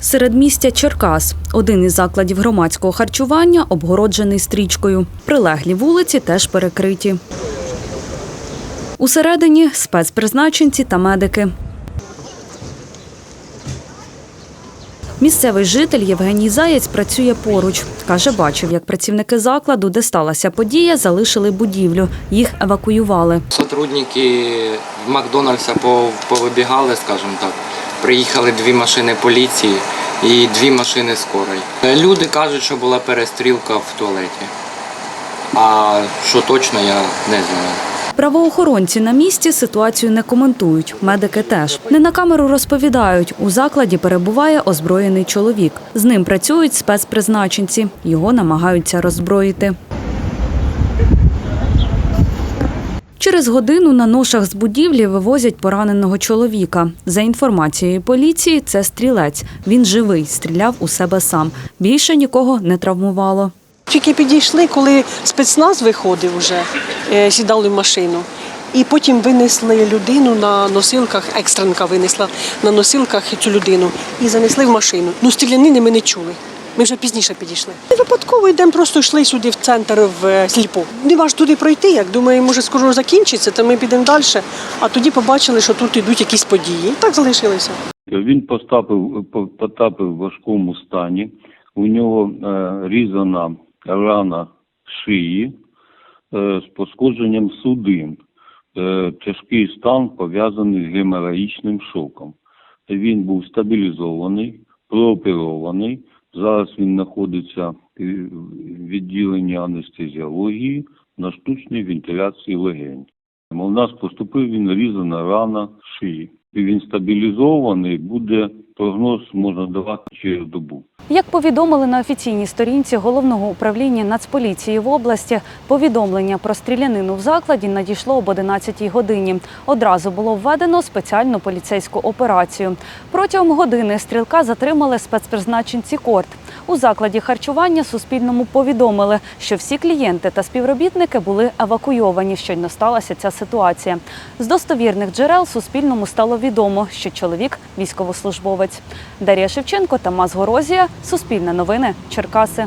Середмістя Черкас один із закладів громадського харчування обгороджений стрічкою. Прилеглі вулиці теж перекриті. Усередині спецпризначенці та медики. Місцевий житель Євгеній Заєць працює поруч. Каже, бачив, як працівники закладу, де сталася подія, залишили будівлю. Їх евакуювали. Сотрудники Макдональдса пов- повибігали, скажімо так. Приїхали дві машини поліції і дві машини скорої. Люди кажуть, що була перестрілка в туалеті. А що точно, я не знаю. Правоохоронці на місці ситуацію не коментують. Медики теж не на камеру розповідають. У закладі перебуває озброєний чоловік. З ним працюють спецпризначенці. Його намагаються роззброїти. Через годину на ношах з будівлі вивозять пораненого чоловіка. За інформацією поліції, це стрілець. Він живий, стріляв у себе сам. Більше нікого не травмувало. Тільки підійшли, коли спецназ виходив вже, е, сідали в машину. І потім винесли людину на носилках, екстренка винесла на носилках цю людину і занесли в машину. Ну, стрілянини ми не чули. Ми вже пізніше підійшли. І випадково йдемо, просто йшли сюди в центр в е, сліпу. Не важ туди пройти, як думаю, може скоро закінчиться, то ми підемо далі. А тоді побачили, що тут йдуть якісь події. І так залишилися. Він потрапив, потрапив в важкому стані. У нього е, різана рана шиї е, з пошкодженням судин. Е, тяжкий стан пов'язаний з геморагічним шоком. Він був стабілізований, прооперований. Зараз він знаходиться в відділенні анестезіології на штучній вентиляції легень. У нас поступив він різана рана шиї. І він стабілізований, буде прогноз можна давати через добу. Як повідомили на офіційній сторінці головного управління Нацполіції в області, повідомлення про стрілянину в закладі надійшло об 11 годині. Одразу було введено спеціальну поліцейську операцію. Протягом години стрілка затримали спецпризначенці корт. У закладі харчування Суспільному повідомили, що всі клієнти та співробітники були евакуйовані. Щойно сталася ця ситуація. З достовірних джерел Суспільному стало відомо, що чоловік військовослужбовець. Дар'я Шевченко, Тамас Горозія, Суспільне новини, Черкаси.